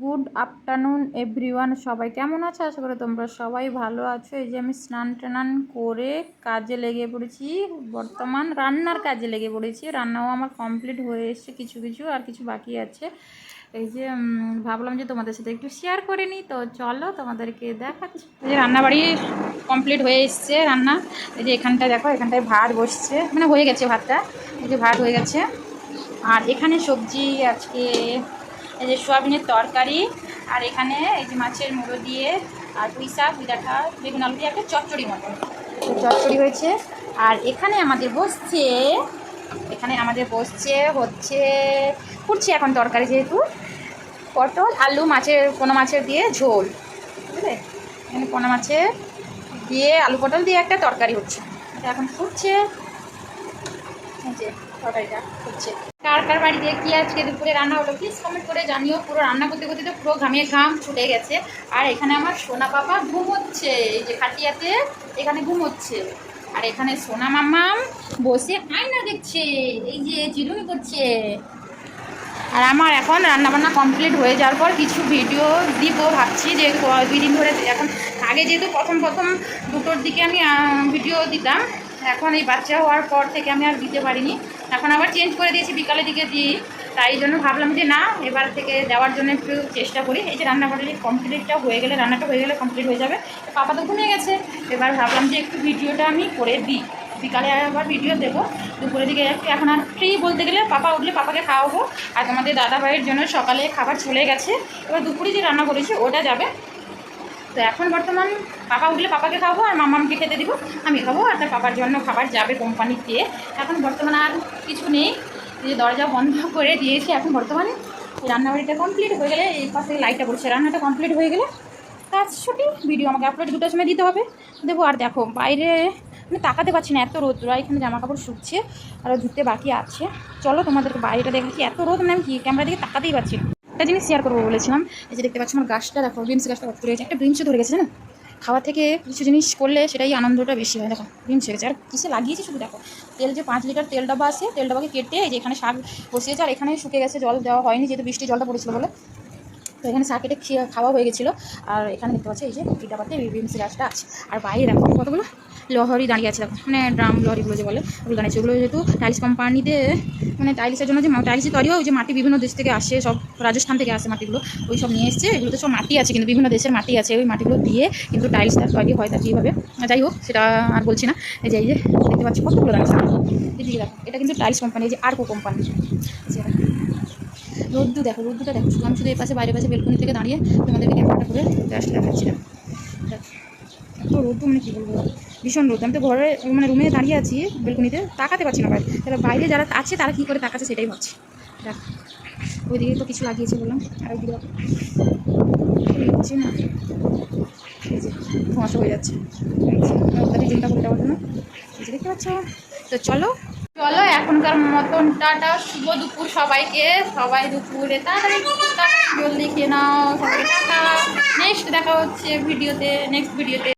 Good afternoon, everyone সবাই কেমন আছো? আশা করি তোমরা সবাই ভালো আছো। এই যে আমি স্নান টান করে কাজে লেগে পড়েছি। বর্তমান রান্নার কাজে লেগে পড়েছি। রান্নাও আমার কমপ্লিট হয়ে এসছে কিছু কিছু আর কিছু বাকি আছে। এই যে ভাবলাম যে তোমাদের সাথে একটু শেয়ার করে নিই। তো চলো তোমাদেরকে দেখাচ্ছি। যে রান্নাবাড়ি কমপ্লিট হয়ে এসছে রান্না। এই যে এখানটায় দেখো, এখানটায় ভাত বসছে। মানে হয়ে গেছে ভাতটা। এই যে ভাত হয়ে গেছে। আর এখানে সবজি আজকে এই যে সোয়াবিনের তরকারি, আর এখানে এই যে মাছের মুড়ো দিয়ে আর পুঁই শাক ডাঁটা বেগুন আলু দিয়ে একটা চচ্চড়ি মতো। চচ্চড়ি হয়েছে। আর এখানে আমাদের বসছে, এখানে আমাদের বসছে হচ্ছে ফুটছে এখন তরকারি যেহেতু। পটল, আলু, মাছের কোনো মাছের দিয়ে ঝোল, বুঝলে? এখানে কোনো মাছের দিয়ে, আলু পটল দিয়ে একটা তরকারি হচ্ছে। এখন ফুটছে। তরকারিটা হচ্ছে। কার কার বাড়িতে কি আজকে দুপুরে রান্না হলো প্লিজ কমেন্ট করে জানিও। পুরো রান্না করতে করতে তো পুরো ঘামে ঘাম ছুটে গেছে। আর এখানে আমার সোনা পাপা ঘুমোচ্ছে। এই যে খাটিয়াতে এখানে ঘুমোচ্ছে। আর এখানে সোনা মামাম বসে আয়না দেখছে। এই যে চিরুনি করছে। আর আমার এখন রান্নাবান্না কমপ্লিট হয়ে যাওয়ার পর কিছু ভিডিও দিব। ভাবছি যে দুই দিন ধরে এখন আগে যেহেতু প্রথম প্রথম দুটোর দিকে আমি ভিডিও দিতাম এখন এই বাচ্চা হওয়ার পর থেকে আমি আর দিতে পারিনি। এখন আবার চেঞ্জ করে দিয়েছি বিকালের দিকে দিই তাই জন্য ভাবলাম যে না, এবার থেকে দেওয়ার জন্য একটু চেষ্টা করি। এই যে রান্না রান্নাবাড়ি কমপ্লিটটা হয়ে গেলে, রান্নাটা হয়ে গেলে কমপ্লিট হয়ে যাবে। পাপা তো ঘুমিয়ে গেছে। এবার ভাবলাম যে একটু ভিডিওটা আমি করে দিই। বিকালে আবার ভিডিও দেবো। দুপুরের দিকে একটু এখন আর ফ্রি বলতে গেলে পাপা উঠলে পাপাকে খাওয়াবো। আর তোমাদের দাদা ভাইয়ের জন্য সকালে খাবার চলে গেছে। এবার দুপুরে যে রান্না করেছি, ওটা যাবে। তো এখন বর্তমান পাপা উঠলে পাপাকে খাব আর মামামকে খেতে দিব। আমি খাব আর তার পাপার জন্য খাবার যাবে কোম্পানিতে। এখন বর্তমানে আর কিছু নেই। যে দরজা বন্ধ করে দিয়েছি। এখন বর্তমানে রান্নাবাড়িটা কমপ্লিট হয়ে গেলে এই পাশে লাইটটা পড়ছে। রান্নাটা কমপ্লিট হয়ে গেলে কাজ ছুটি। ভিডিও আমাকে আপলোড দুটোর সময় দিতে হবে। দেবো আর দেখো বাইরে মানে তাকাতে পারছি না, এত রোদ। এখানে জামা কাপড় শুকছে, আর ধুতে বাকি আছে। চলো তোমাদেরকে বাইরেটা দেখেছি এত রোদ মানে আমি কি? ক্যামেরা দিকে তাকাতেই পারছি একটা জিনিস শেয়ার করব বলেছিলাম, এই যে দেখতে পাচ্ছি আমার গাছটা, দেখো বিনস গাছটা কত রয়েছে একটা বিমসে ধরে গেছে না খাওয়া থেকে কিছু জিনিস করলে সেটাই আনন্দটা বেশি হয়, দেখো বিমস গেছে। আর কিসে লাগিয়েছে শুধু দেখো, তেল যে পাঁচ লিটার তেল ডাবা আছে, তেল ডাবাকে কেটে এই যে এখানে শাক বসিয়েছে, আর এখানে শুকে গেছে জল, দেওয়া হয়নি, যেহেতু বৃষ্টি জলটা পড়েছিল বলে। তো এখানে শাক কেটে খেয়ে- খাওয়া হয়ে গেছিল। আর এখানে দেখতে পাচ্ছি, এই যে এই ডাবাতে বিমস গাছটা আছে। আর বাইরে দেখো, কতগুলো লহরি দাঁড়িয়ে আছে। দেখো মানে ড্রাম লহরিগুলো যে বলে, ওগুলো দাঁড়িয়েছে ওগুলো যেহেতু টাইলস কোম্পানিতে মানে টাইলসের জন্য যে টাইলসে তৈরি হয় যে মাটি বিভিন্ন দেশ থেকে আসে, সব রাজস্থান থেকে আসে মাটিগুলো, ওই সব নিয়ে এসছে। এগুলোতে সব মাটি আছে কিন্তু, বিভিন্ন দেশের মাটি আছে। ওই মাটিগুলো দিয়ে কিন্তু টাইলসটা তৈরি হয় তার কীভাবে? যাই হোক, সেটা আর বলছি না। এই যে এই যে, দেখতে পাচ্ছি কতগুলো দাঁড়িয়েছে দেখো, এটা কিন্তু টাইলস কোম্পানি এই যে আরকো কোম্পানি সেটা রোদ্দু দেখো, রোদ্দুটা দেখো। শুধু আমি শুধু এই পাশে বাইরে পাশে বেলকনি থেকে দাঁড়িয়ে তোমাদেরকে ক্যামেরাটা করে জাস্ট দেখাচ্ছি দেখো দেখো। এত রোদ্দু মানে কী বলব? ভীষণ রোদ আমি তো ঘরে মানে রুমে দাঁড়িয়ে আছি বেলকনিতে তাকাতে পারছি না বাইরে। তাহলে বাইরে যারা আছে, তারা কী করে তাকাচ্ছে সেটাই ভাবছি। দেখো, ওইদিকে তো কিছু লাগিয়েছে বললাম। আর ওইদিকে হচ্ছে না, এই যে হয়ে যাচ্ছে। ওটাকে চিন্তা করে দেওয়ার জন্য। দেখতে পাচ্ছ? তো চলো চলো, এখনকার মতন টাটা, শুভ দুপুর সবাইকে। সবাই দুপুরে তাড়াতাড়ি জলদি খেয়ে নাও, সবাই টাটা। নেক্সট দেখা হচ্ছে ভিডিওতে নেক্সট ভিডিওতে